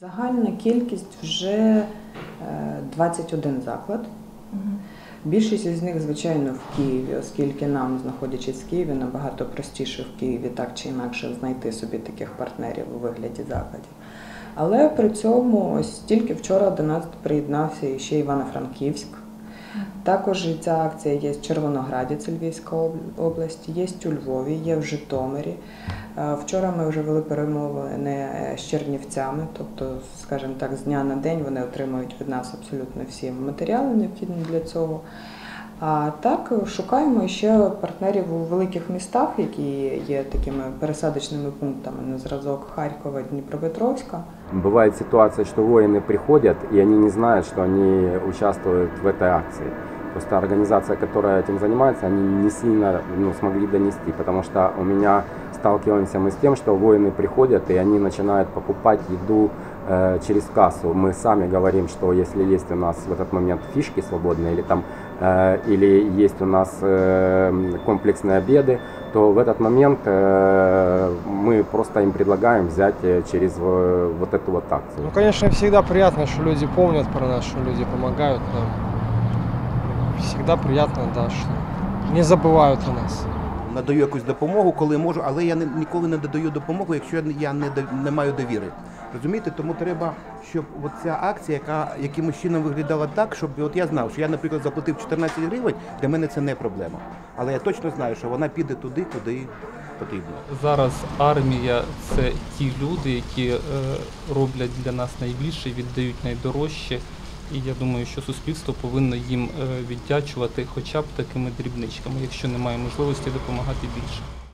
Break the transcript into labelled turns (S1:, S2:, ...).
S1: Загальна кількість вже е, 21 заклад. Більшість із них, звичайно, в Києві, оскільки нам, знаходячись в Києві, набагато простіше в Києві так чи інакше знайти собі таких партнерів у вигляді закладів. Але при цьому ось тільки вчора до нас приєднався ще Івано-Франківськ. Також ця акція є в Червонограді, це Львівська область, є у Львові, є в Житомирі. Е, Вчора ми вже вели перемовини е, з Чернівцями, тобто, скажімо так, з дня на день вони отримують від нас абсолютно всі матеріали необхідні для цього. А так е, шукаємо ще партнерів у великих містах, які є такими пересадочними пунктами на зразок Харкова, Дніпропетровська.
S2: Бывает ситуация, что воины приходят, и они не знают, что они участвуют в этой акции. Просто организация, которая этим занимается, они не сильно ну, смогли донести, потому что у меня сталкиваемся мы с тем, что воины приходят, и они начинают покупать еду э, через кассу. Мы сами говорим, что если есть у нас в этот момент фишки свободные, или там э, или есть у нас э, комплексные обеды, то в этот момент э, мы просто им предлагаем взять э, через э, вот эту вот акцию.
S3: Ну, конечно, всегда приятно, что люди помнят про нас, что люди помогают нам. Всегда приятно, да, что не забывают о нас.
S4: надаю якусь допомогу, коли можу, але я ніколи не додаю допомогу, якщо я, не- я не, маю довіри. Розумієте, тому треба, щоб от ця акція, яка якимось чином виглядала так, щоб от я знав, що я, наприклад, заплатив 14 гривень, для мене це не проблема. Але я точно знаю, що вона піде туди, куди потрібно.
S5: Зараз армія це ті люди, які е, роблять для нас найбільше, віддають найдорожче. І я думаю, що суспільство повинно їм е, віддячувати хоча б такими дрібничками, якщо немає можливості допомагати більше.